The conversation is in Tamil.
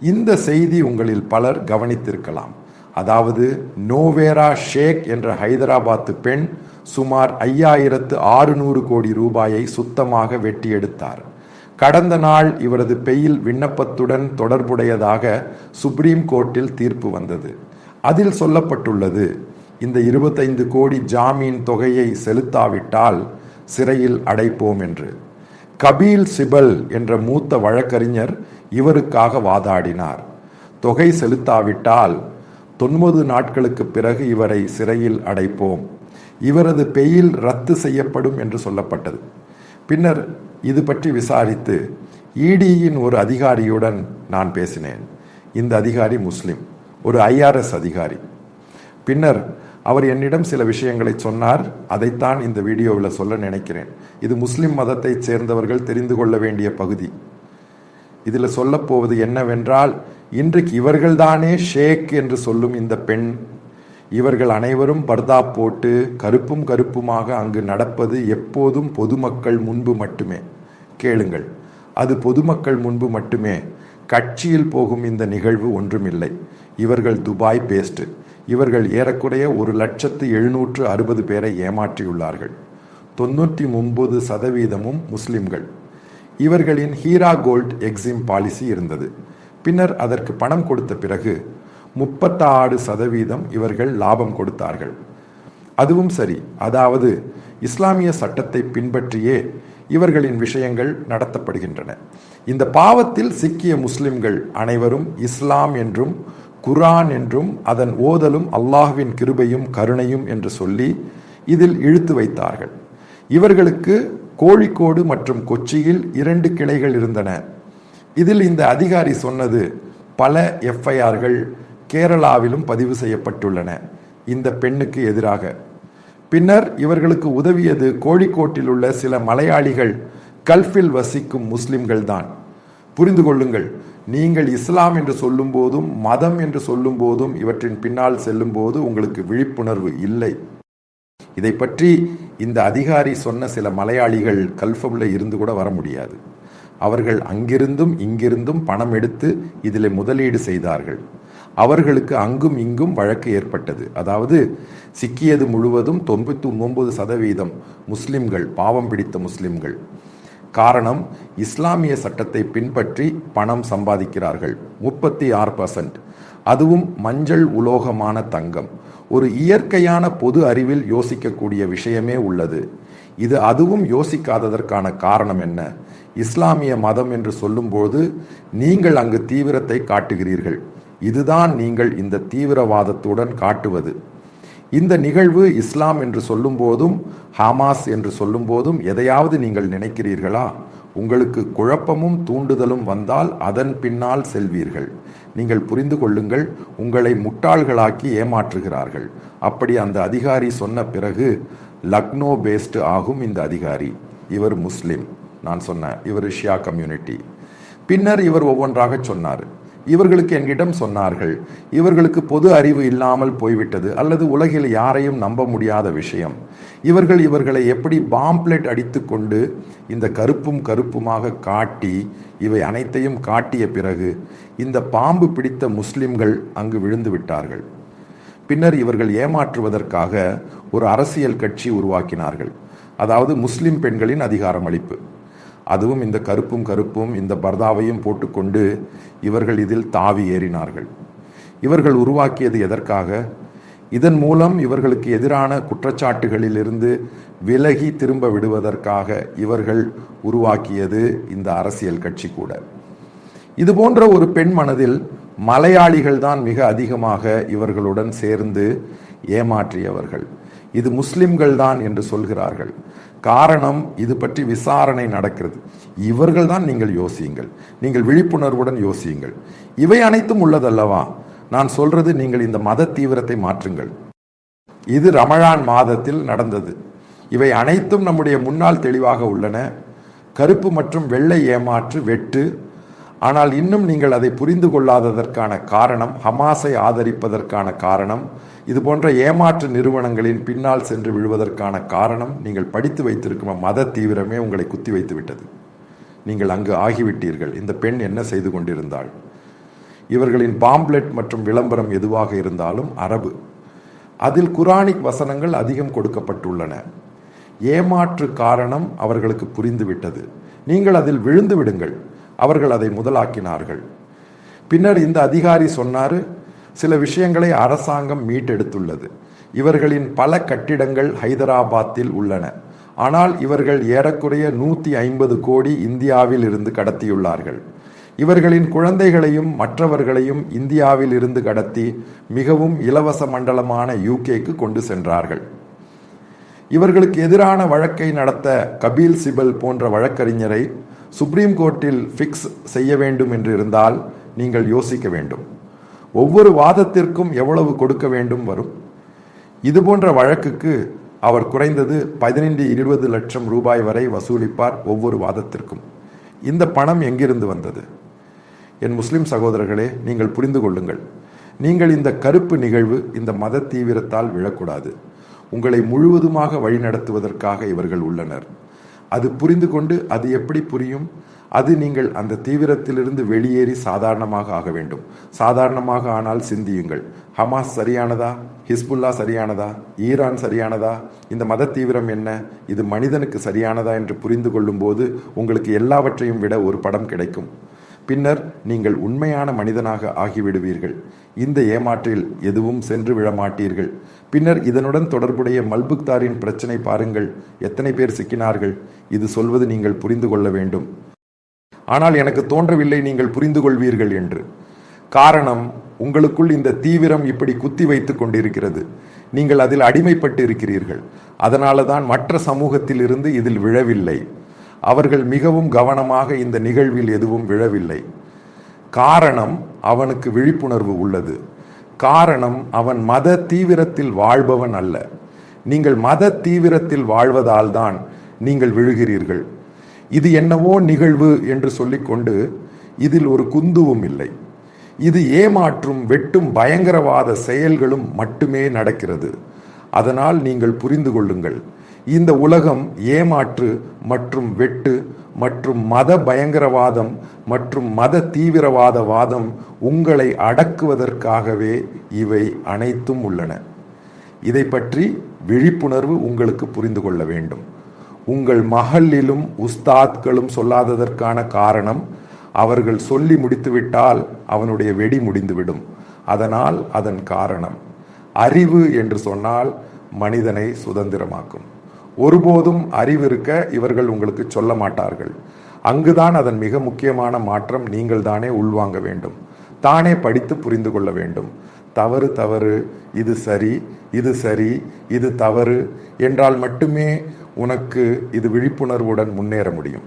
இந்த செய்தி உங்களில் பலர் கவனித்திருக்கலாம். அதாவது நோவேரா ஷேக் என்ற ஹைதராபாத்து பெண் சுமார் ஐயாயிரத்து ஆறுநூறு கோடி ரூபாயை சுத்தமாக வெட்டி எடுத்தார் கடந்த நாள் இவரது பெயில் விண்ணப்பத்துடன் தொடர்புடையதாக சுப்ரீம் கோர்ட்டில் தீர்ப்பு வந்தது. அதில் சொல்லப்பட்டுள்ளது இந்த இருபத்தைந்து கோடி ஜாமீன் தொகையை செலுத்தாவிட்டால் சிறையில் அடைப்போம் என்று. கபீல் சிபல் என்ற மூத்த வழக்கறிஞர் இவருக்காக வாதாடினார். தொகை செலுத்தாவிட்டால் தொண்ணூறு நாட்களுக்கு பிறகு இவரை சிறையில் அடைப்போம். இவரது பெயில் ரத்து செய்யப்படும் என்று சொல்லப்பட்டது. பின்னர் இது பற்றி விசாரித்து இடியின் ஒரு அதிகாரியுடன் நான் பேசினேன். இந்த அதிகாரி முஸ்லிம் ஒரு ஐஆர்எஸ் அதிகாரி. பின்னர் அவர் என்னிடம் சில விஷயங்களை சொன்னார். அதைத்தான் இந்த வீடியோவில் சொல்ல நினைக்கிறேன். இது முஸ்லிம் மதத்தைச் சேர்ந்தவர்கள் தெரிந்து கொள்ள வேண்டிய பகுதி. இதில் சொல்லப்போவது என்னவென்றால் இன்றைக்கு இவர்கள்தானே ஷேக் என்று சொல்லும் இந்த பெண் இவர்கள் அனைவரும் பர்தா போட்டு கருப்பும் கருப்புமாக அங்கு நடப்பது எப்போதும் பொதுமக்கள் முன்பு மட்டுமே. கேளுங்கள் அது பொதுமக்கள் முன்பு மட்டுமே. கட்சியில் போகும் இந்த நிகழ்வு ஒன்றுமில்லை. இவர்கள் துபாய் பேஸ்ட்டு. இவர்கள் ஏறக்குறைய ஒரு லட்சத்து எழுநூற்று அறுபது பேரை ஏமாற்றியுள்ளார்கள். தொண்ணூற்றி ஒன்பது சதவீதமும் முஸ்லிம்கள். இவர்களின் ஹீரா கோல்ட் எக்ஸிம் பாலிசி இருந்தது. பின்னர் அதற்கு பணம் கொடுத்த பிறகு முப்பத்தாறு சதவீதம் இவர்கள் லாபம் கொடுத்தார்கள். அதுவும் சரி அதாவது இஸ்லாமிய சட்டத்தை பின்பற்றியே இவர்களின் விஷயங்கள் நடத்தப்படுகின்றன. இந்த பாவத்தில் சிக்கிய முஸ்லிம்கள் அனைவரும் இஸ்லாம் என்றும் குரான் என்றும் அதன் ஓதலும் அல்லாஹ்வின் கிருபையும் கருணையும் என்று சொல்லி இதில் இழுத்து வைத்தார்கள். இவர்களுக்கு கோழிக்கோடு மற்றும் கொச்சியில் இரண்டு கிளைகள் இருந்தன. இதில் இந்த அதிகாரி சொன்னது பல எஃப்ஐஆர்கள் கேரளாவிலும் பதிவு செய்யப்பட்டுள்ளன. இந்த பெண்ணுக்கு எதிராக. பின்னர் இவர்களுக்கு உதவியது கோழிக்கோட்டில் உள்ள சில மலையாளிகள் கல்ஃபில் வசிக்கும் முஸ்லிம்கள் தான் புரிந்து கொள்ளுங்கள் நீங்கள் இஸ்லாம் என்று சொல்லும் போதும் மதம் என்று சொல்லும் போதும் இவற்றின் பின்னால் செல்லும் போது உங்களுக்கு விழிப்புணர்வு இல்லை. இதை பற்றி இந்த அதிகாரி சொன்ன சில மலையாளிகள் கல்ஃபம்ல இருந்து கூட வர முடியாது. அவர்கள் அங்கிருந்தும் இங்கிருந்தும் பணம் எடுத்து இதில் முதலீடு செய்தார்கள். அவர்களுக்கு அங்கும் இங்கும் வழக்கு ஏற்பட்டது. அதாவது சிக்கியது முழுவதும் தொண்ணூத்தி ஒன்பது சதவீதம் முஸ்லிம்கள் பாவம் பிடித்த முஸ்லிம்கள். காரணம் இஸ்லாமிய சட்டத்தை பின்பற்றி பணம் சம்பாதிக்கிறார்கள். முப்பத்தி ஆறு பர்சன்ட் அதுவும் மஞ்சள் உலோகமான தங்கம். ஒரு இயற்கையான பொது அறிவில் யோசிக்கக்கூடிய விஷயமே உள்ளது. இது அதுவும் யோசிக்காததற்கான காரணம் என்ன? இஸ்லாமிய மதம் என்று சொல்லும்போது நீங்கள் அங்கு தீவிரத்தை காட்டுகிறீர்கள். இதுதான் நீங்கள் இந்த தீவிரவாதத்துடன் காட்டுவது. இந்த நிகழ்வு இஸ்லாம் என்று சொல்லும்போதும் ஹமாஸ் என்று சொல்லும்போதும் எதையாவது நீங்கள் நினைக்கிறீர்களா? உங்களுக்கு குழப்பமும் தூண்டுதலும் வந்தால் அதன் பின்னால் செல்வீர்கள். நீங்கள் புரிந்து கொள்ளுங்கள் உங்களை முட்டாள்களாக்கி ஏமாற்றுகிறார்கள். அப்படி அந்த அதிகாரி சொன்ன பிறகு லக்னோ பேஸ்டு ஆகும் இந்த அதிகாரி. இவர் முஸ்லிம். நான் சொன்னேன் இவர் ஷியா கம்யூனிட்டி பின்னர் இவர் ஒவ்வொன்றாக சொன்னார். இவர்களுக்கு என்னிடம் சொன்னார்கள். இவர்களுக்கு பொது அறிவு இல்லாமல் போய்விட்டது அல்லது உலகில் யாரையும் நம்ப முடியாத விஷயம். இவர்கள் இவர்களை எப்படி பாம்ப்லெட் அடித்துக்கொண்டு இந்த கருப்பும் கருப்புமாக காட்டி இவை அனைத்தையும் காட்டிய பிறகு இந்த பாம்பு பிடித்த முஸ்லிம்கள் அங்கு விழுந்து விட்டார்கள். பின்னர் இவர்கள் ஏமாற்றுவதற்காக ஒரு அரசியல் கட்சி உருவாக்கினார்கள். அதாவது முஸ்லிம் பெண்களின் அதிகாரம் அளிப்பு. அதுவும் இந்த கருப்பும் கருப்பும் இந்த பர்தாவையும் போட்டுக்கொண்டு இவர்கள் இதில் தாவி ஏறினார்கள். இவர்கள் உருவாக்கியது எதற்காக? இதன் மூலம் இவர்களுக்கு எதிரான குற்றச்சாட்டுகளிலிருந்து விலகி திரும்ப விடுவதற்காக இவர்கள் உருவாக்கியது இந்த அரசியல் கட்சி கூட. இது போன்ற ஒரு பெண் மனதில் மலையாளிகள் தான் மிக அதிகமாக இவர்களுடன் சேர்ந்து ஏமாற்றியவர்கள். இது முஸ்லிம்கள் தான் என்று சொல்கிறார்கள். காரணம் இது பற்றி விசாரணை நடக்கிறது. இவர்கள் தான் நீங்கள் யோசியுங்கள். நீங்கள் விழிப்புணர்வுடன் யோசியுங்கள். இவை அனைத்தும் உள்ளதல்லவா? நான் சொல்றது நீங்கள் இந்த மத தீவிரத்தை மாற்றுங்கள். இது ரமழான் மாதத்தில் நடந்தது. இவை அனைத்தும் நம்முடைய முன்னால் தெளிவாக உள்ளன. கருப்பு மற்றும் வெள்ளை ஏமாற்று வெட்டு ஆனால் இன்னும் நீங்கள் அதை புரிந்து கொள்ளாததற்கான காரணம் ஹமாஸை ஆதரிப்பதற்கான காரணம் இது போன்ற ஏமாற்று நிறுவனங்களின் பின்னால் சென்று விழுவதற்கான காரணம் நீங்கள் படித்து வைத்திருக்கும் மத தீவிரமே உங்களை குத்தி வைத்து விட்டது நீங்கள் அங்கு ஆகிவிட்டீர்கள். இந்த பெண் என்ன செய்து கொண்டிருந்தாள்? இவர்களின் பாம்ப்லெட் மற்றும் விளம்பரம் எதுவாக இருந்தாலும் அரபு. அதில் குரானிக் வசனங்கள் அதிகம் கொடுக்கப்பட்டுள்ளன. ஏமாற்று காரணம் அவர்களுக்கு புரிந்துவிட்டது. நீங்கள் அதில் விழுந்து விடுங்கள். அவர்கள் அதை முதலாக்கினார்கள். பின்னர் இந்த அதிகாரி சொன்னாரு சில விஷயங்களை அரசாங்கம் மீட்டெடுத்துள்ளது. இவர்களின் பல கட்டிடங்கள் ஹைதராபாத்தில் உள்ளன. ஆனால் இவர்கள் ஏறக்குறைய நூற்றி ஐம்பது கோடி இந்தியாவில் இருந்து கடத்தியுள்ளார்கள். இவர்களின் குழந்தைகளையும் மற்றவர்களையும் இந்தியாவில் இருந்து கடத்தி மிகவும் இலவச மண்டலமான யூகேக்கு கொண்டு சென்றார்கள். இவர்களுக்கு எதிரான வழக்கை நடத்த கபீல் சிபல் போன்ற வழக்கறிஞரை சுப்ரீம் கோர்ட்டில் ஃபிக்ஸ் செய்ய வேண்டும் என்று இருந்தால் நீங்கள் யோசிக்க வேண்டும். ஒவ்வொரு வாதத்திற்கும் எவ்வளவு கொடுக்க வேண்டும் வரும்? இதுபோன்ற வழக்குக்கு அவர் குறைந்தது பதினைந்து இருபது லட்சம் ரூபாய் வரை வசூலிப்பார் ஒவ்வொரு வாதத்திற்கும். இந்த பணம் எங்கிருந்து வந்தது? என் முஸ்லிம் சகோதரர்களே நீங்கள் புரிந்து கொள்ளுங்கள். நீங்கள் இந்த கருப்பு நிகழ்வு இந்த மத தீவிரத்தால் விழக்கூடாது. உங்களை முழுவதுமாக வழிநடத்துவதற்காக இவர்கள் உள்ளனர். அது புரிந்து கொண்டு அது எப்படி புரியும்? அது நீங்கள் அந்த தீவிரத்திலிருந்து வெளியேறி சாதாரணமாக ஆக வேண்டும். சாதாரணமாக ஆனால் சிந்தியுங்கள். ஹமாஸ் சரியானதா? ஹிஸ்புல்லா சரியானதா? ஈரான் சரியானதா? இந்த மத தீவிரம் என்ன? இது மனிதனுக்கு சரியானதா என்று புரிந்து கொள்ளும்போது உங்களுக்கு எல்லாவற்றையும் விட ஒரு படம் கிடைக்கும். பின்னர் நீங்கள் உண்மையான மனிதனாக ஆகிவிடுவீர்கள். இந்த ஏமாற்றில் எதுவும் சென்று விழமாட்டீர்கள் பின்னர் இதனுடன் தொடர்புடைய மல்புக்தாரின் பிரச்சனை பாருங்கள். எத்தனை பேர் சிக்கினார்கள்? இது சொல்வது நீங்கள் புரிந்து கொள்ள வேண்டும். ஆனால் எனக்கு தோன்றவில்லை நீங்கள் புரிந்து கொள்வீர்கள் என்று. காரணம் உங்களுக்குள் இந்த தீவிரம் இப்படி குத்தி வைத்துக் கொண்டிருக்கிறது. நீங்கள் அதில் அடிமைப்பட்டு இருக்கிறீர்கள் அதனால தான் மற்ற சமூகத்தில் இருந்து இதில் விழவில்லை. அவர்கள் மிகவும் கவனமாக இந்த நிகழ்வில் எதுவும் விழவில்லை. காரணம் அவனுக்கு விழிப்புணர்வு உள்ளது. காரணம் அவன் மத தீவிரத்தில் வாழ்பவன் அல்ல. நீங்கள் மத தீவிரத்தில் வாழ்வதால் தான் நீங்கள் விழுகிறீர்கள். இது என்னவோ நிகழ்வு என்று சொல்லிக்கொண்டு இதில் ஒரு குந்துவும் இல்லை. இது ஏமாற்றும் வெட்டும் பயங்கரவாத செயல்களும் மட்டுமே நடக்கிறது. அதனால் நீங்கள் புரிந்து கொள்ளுங்கள். இந்த உலகம் ஏமாற்று மற்றும் வெட்டு மற்றும் மத பயங்கரவாதம் மற்றும் மத தீவிரவாத வாதம் உங்களை அடக்குவதற்காகவே இவை அனைத்தும் உள்ளன. இதை பற்றி விழிப்புணர்வு உங்களுக்கு புரிந்து கொள்ள வேண்டும். உங்கள் மகளிலும் உஸ்தாத்களும் சொல்லாததற்கான காரணம் அவர்கள் சொல்லி முடித்துவிட்டால் அவனுடைய வெடி முடிந்துவிடும். அதனால் அதன் காரணம் அறிவு என்று சொன்னால் மனிதனை சுதந்திரமாக்கும். ஒருபோதும் அறிவு இருக்க இவர்கள் உங்களுக்கு சொல்ல மாட்டார்கள். அங்குதான் அதன் மிக முக்கியமான மாற்றம் நீங்கள் தானே உள்வாங்க வேண்டும். தானே படித்து புரிந்து கொள்ள வேண்டும். தவறு தவறு இது சரி இது சரி இது தவறு என்றால் மட்டுமே உனக்கு இது விழிப்புணர்வுடன் முன்னேற முடியும்.